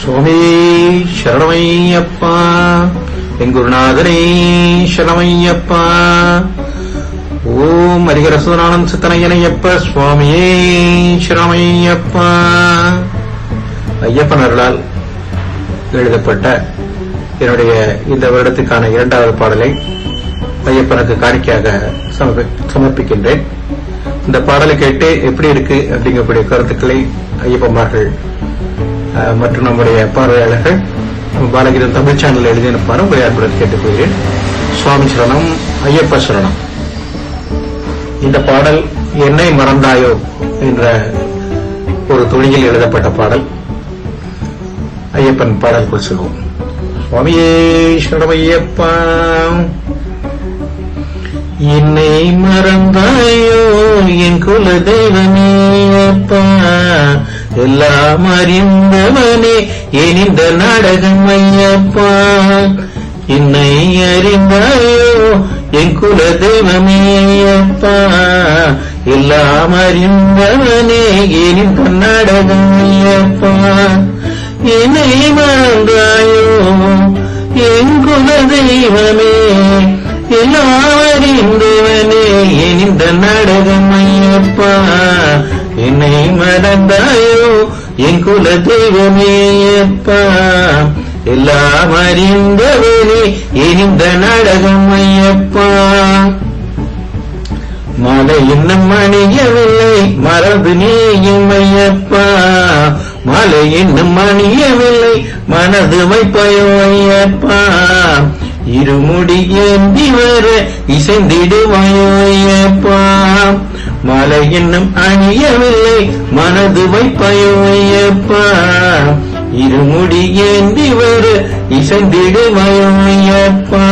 சுவாமி சரணமையப்பா என் குருநாதனே சரணமையப்பா. ஓம் ஹரிகரசுதனானந்த் சித்தனையனையப்ப சுவாமியே சரணமையப்பா. ஐயப்பன் அருளால் எழுதப்பட்ட என்னுடைய இந்த வருடத்துக்கான இரண்டாவது பாடலை ஐயப்பனுக்கு காணிக்கையாக சமர்ப்பிக்கின்றேன். இந்த பாடலை கேட்டு எப்படி இருக்கு அப்படிங்கக்கூடிய கருத்துக்களை ஐயப்பன்மார்கள் மற்றும் நம்முடைய பார்வையாளர்கள் பாலகிரன் தமிழ் சேனல் எழுதியிருப்பார். உங்களை அன்புடன் கேட்டுக்கொள்கிறேன். சுவாமி சரணம் ஐயப்ப சரணம். இந்த பாடல் என்னை மறந்தாயோ என்ற ஒரு துணியில் எழுதப்பட்ட பாடல். ஐயப்பன் பாடலுக்குள் செல்வோம் சுவாமியே சரணமையப்பா என்னை மறந்தாயோ என் குல தெய்வமே அப்பா எல்லாம் அறிந்தவனே எனிந்த நாடகம் ஐயப்பா. என்னை அறிந்தாயோ என் குல தெய்வமே அப்பா எல்லாம் அறிந்தவனே எனிந்த நாடகம் ஐயப்பா. என்னை மறந்தாயோ என் குல தெய்வமே எல்லாம் அறிந்தவன் குல தெய்வமே அப்பா. எல்லாம் அறிந்தவனே எரிந்த நாடகம் ஐயப்பா. மாலை இன்னும் அணியவில்லை மறந்து நீயும் ஐயப்பா. மாலை இன்னும் அணியவில்லை மனது வைப்பயோ ஐயப்பா. இருமுடி ஏந்தி வர இசைந்திடுவாயோ ஐயப்பா. மாலை இன்னும் அணியவில்லை. மனது வைப்பயோ ஐயப்பா இருமுடி ஏந்தி வர. இசைந்திடுவாயோ ஐயப்பா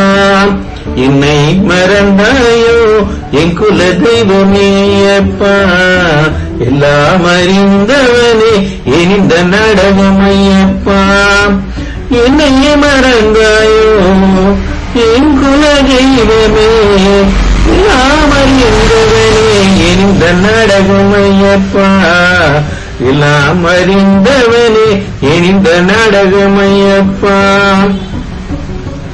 என்னை மறந்தாயோ என் குல தெய்வமேயப்பா எல்லாம் அறிந்தவனே என் இந்த ஐயப்பா என்னை மறந்தாயோ என் குல தெய்வமே எல்லாம் அறிந்தவனே நாடகமையப்பா. எல்லாம் அறிந்தவனே என் நாடகமையப்பா.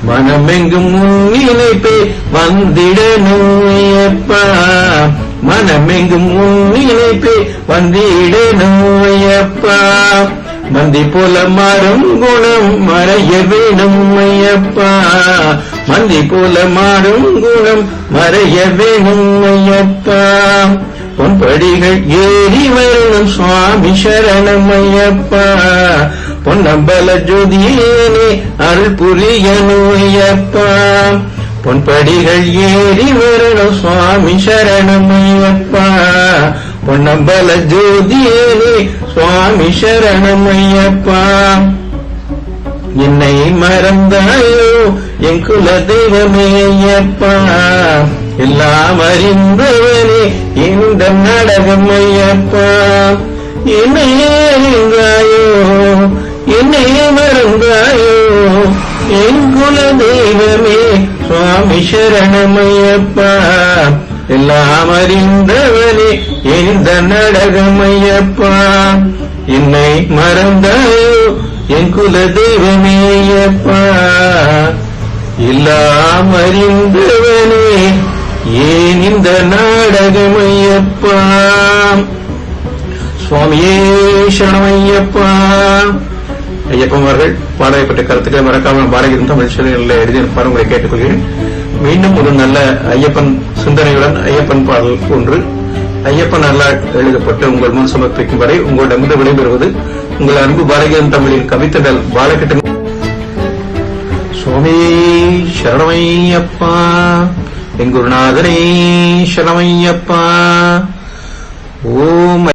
மனமெங்கும் முன்னிலைப்பே வந்திட நோயப்பா மனமெங்கும் முன்னிலைப்பே வந்திட நோயப்பா மந்தி போல மாறும் குணம் மறைய வேணும் ஐயப்பா மந்தி போல மாறும் குணம் மறைய வேணும் ஐயப்பா பொன்படிகள் ஏறி வரணும் சுவாமி சரணம் ஐயப்பா பொன்னம்பல ஜோதியேனே அருள் புரியனுயப்பா பொன்படிகள் ஏறி வரணும் சுவாமி சரணமையப்பா. பொன்னம்பல ஜோதியேனே சுவாமி சரணமையப்பா. என்னை மறந்தாயோ என் குல தெய்வமே ஐயப்பா. எல்லாம் அறிந்தவனே இந்த நாடகம் ஐயப்பா? என்னையே அறிந்தாயோ என்னையே மறந்தாயோ? என் குல தெய்வமே சுவாமி சரணமையப்பா எல்லாம் அறிந்தவனே இந்த நடகமையப்பா என்னை மறந்தாயோ? என் குல தெய்வமேயப்பா எல்லாம் அறிந்தவனே ஏன் இந்த நாடகமையப்பா? சுவாமியே சரணமையப்பா. ஐயப்பன் அவர்கள் பாடலை பற்றிய கருத்துக்களை மறக்காமல் பாரதியின் தமிழ் சேனலில் எழுதியிருப்பார் உங்களை கேட்டுக்கொள்கிறேன். மீண்டும் ஒரு நல்ல ஐயப்பன் சிந்தனையுடன் ஐயப்பன் பாடல் ஒன்று. ஐயப்பன் நல்லா எழுதப்பட்டு உங்கள் முன் சமர்ப்பிக்கும் வரை உங்களிடமிருந்து விடைபெறுவது உங்கள் அன்பு பாரதியின் தமிழின் கவித்தடல் பாலகட்டம் சுவாமி சரணமையப்பா. என் குருநாதனே சரணமையப்பா ஓம்